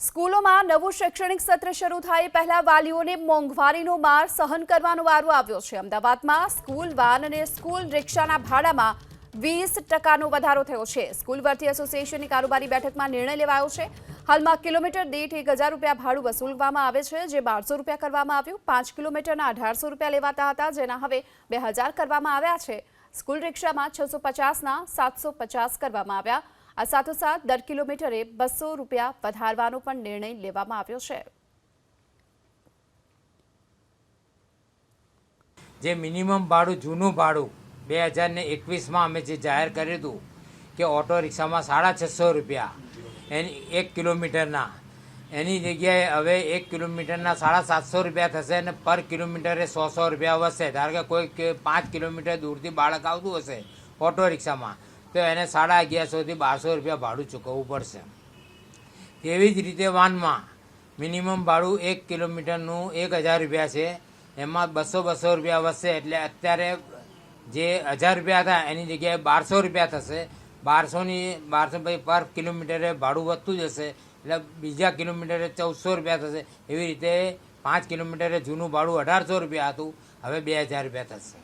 સ્કૂલોમાં નવું શૈક્ષણિક સત્ર શરૂ થાય પહેલા વાલીઓને મોંઘવારીનો માર સહન કરવાનો વારો આવ્યો છે. અમદાવાદમાં સ્કૂલ વાન અને સ્કૂલ રિક્ષાના ભાડામાં વીસ ટકાનો વધારો થયો છે. સ્કૂલ વર્તી એસોસિએશનની કારોબારી બેઠકમાં નિર્ણય લેવાયો છે. હાલમાં કિલોમીટર દીઠ એક હજાર રૂપિયા ભાડું વસૂલવામાં આવે છે, જે બારસો રૂપિયા કરવામાં આવ્યું. પાંચ કિલોમીટરના અઢારસો રૂપિયા લેવાતા હતા, જેના હવે બે હજાર કરવામાં આવ્યા છે. સ્કૂલ રિક્ષામાં છસો પચાસના સાતસો પચાસ કરવામાં આવ્યા. આ સાથોસાથ દર કિલોમીટરે બસો રૂપિયા વધારવાનો પણ નિર્ણય લેવામાં આવ્યો છે. જે મિનિમમ ભાડું, જૂનું ભાડું બે હજારને એકવીસમાં અમે જે જાહેર કર્યું હતું કે ઓટો રિક્ષામાં સાડા છસો રૂપિયા, એની એક કિલોમીટરના, એની જગ્યાએ હવે એક કિલોમીટરના સાડા સાતસો રૂપિયા થશે અને પર કિલોમીટરે સો સો રૂપિયા વધશે. ધારો કે કોઈ પાંચ કિલોમીટર દૂરથી બાળક આવતું હશે ઓટો રિક્ષામાં તો એને સાડા અગિયારસોથી બારસો રૂપિયા ભાડું ચૂકવવું પડશે. તેવી જ રીતે વાનમાં મિનિમમ ભાડું એક કિલોમીટરનું એક હજાર રૂપિયા છે. એમાં બસો બસો રૂપિયા વધશે એટલે અત્યારે જે હજાર રૂપિયા હતા, એની જગ્યાએ બારસો રૂપિયા થશે. બારસોની, બારસો પછી પર કિલોમીટરે ભાડું વધતું જશે. એટલે બીજા કિલોમીટરે ચૌદસો રૂપિયા થશે. એવી રીતે પાંચ કિલોમીટરે જૂનું ભાડું અઢારસો રૂપિયા હતું. હવે બે હજાર રૂપિયા થશે.